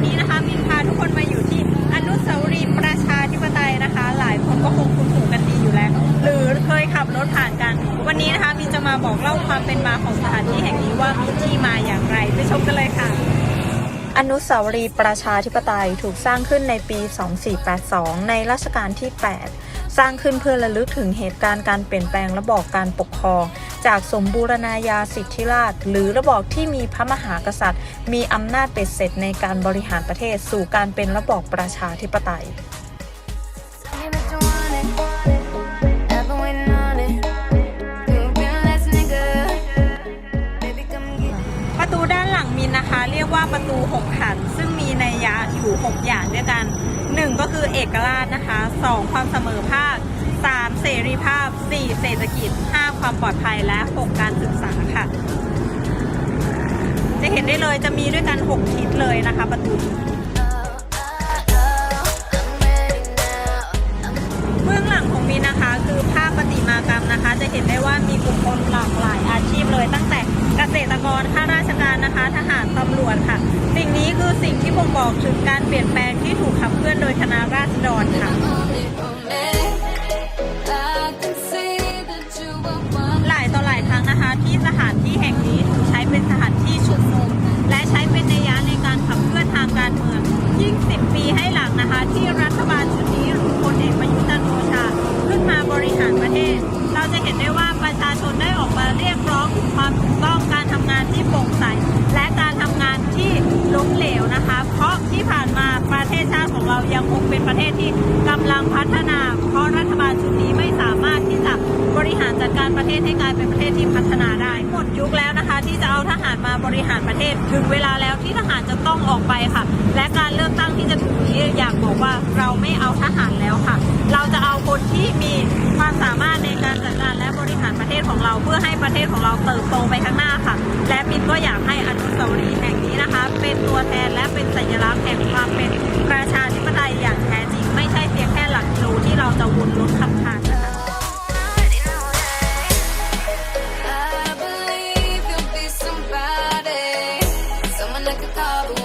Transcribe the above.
อนนี้นะคะมินพาทุกคนมาอยู่ที่อนุสาวรีย์ประชาธิปไตยนะคะ หลายคนก็คงคุ้นหูกันดีอยู่แล้ว หรือเคยขับรถผ่านกัน วันนี้นะคะมินจะมาบอกเล่าความเป็นมาของสถานที่แห่งนี้ว่ามีที่มาอย่างไรไปชมกันเลยค่ะ อนุสาวรีย์ประชาธิปไตยถูกสร้างขึ้นในปี 2482 ในรัชกาลที่ 8 สร้างขึ้นเพื่อระลึกถึงเหตุการณ์การเปลี่ยนแปลงระบอบกการปกครอง จากสมบูรณาญาสิทธิราช หรือระบอบที่มีพระมหากษัตริย์ มีอำนาจเป็ดเสร็จในการบริหารประเทศสู่การเป็นระบอบประชาธิปไตยประตูด้านหลังมินนะคะ เรียกว่าประตูหกหัน ซึ่งมีในยยะอยู่ 6 อย่างด้วยกัน 1 ก็คือเอกราชนะคะ 2 ความเสมอภาค 3 เสรีภาพ 4 เศรษฐกิจ 5 ความปลอดภัยและ 6 การศึกษาค่ะ จะเห็นได้เลยจะมีด้วยกัน 6 ทิศเลยนะคะประตูเบื้องหลังของมินนะคะ คือภาพประติมากรรมนะคะ จะเห็นได้ว่ามีกลุ่มคนหลากหลายอาชีพเลย ตั้งแต่เกษตรกรข้าราชการนะคะ ทหารตำรวจค่ะ สิ่งนี้คือสิ่งที่บ่งบอกถึงการเปลี่ยนแปลงที่ถูกขับเคลื่อนโดยคณะราษฎรค่ะ 10 ปีให้หลังนะคะ ที่รัฐบาลชุดนี้หรือพลเอกประยุทธ์จันทร์โอชาขึ้นมาบริหารประเทศ เราจะเห็นได้ว่าประชาชนได้ออกมาเรียกร้องถึงความถูกต้องการทำงานที่โปร่งใส และการทำงานที่ล้มเหลวนะคะ เพราะที่ผ่านมาประเทศชาติของเรายังคงเป็นประเทศที่กำลังพัฒนา เพราะรัฐบาลชุดนี้ไม่สามารถที่จะบริหารจัดการประเทศให้กลายเป็นประเทศที่พัฒนาได้หมดยุคแล้วนะคะ ที่จะเอาทหารมาบริหารประเทศถึงเวลาแล้วที่ทหารจะต้องออกไปค่ะ และการ อยากบอกว่าเราไม่เอาทหารแล้วค่ะ เราจะเอาคนที่มีความสามารถในการจัดการและบริหารประเทศของเรา เพื่อให้ประเทศของเราเติบโตไปข้างหน้าค่ะ และมินก็อยากให้อนุสาวรีย์แห่งนี้นะคะ เป็นตัวแทนและเป็นสัญลักษณ์แห่งความเป็นประชาธิปไตยอย่างแท้จริง ไม่ใช่เพียงแค่หลักกิโลที่เราจะวนรถขับผ่านนะคะ I ด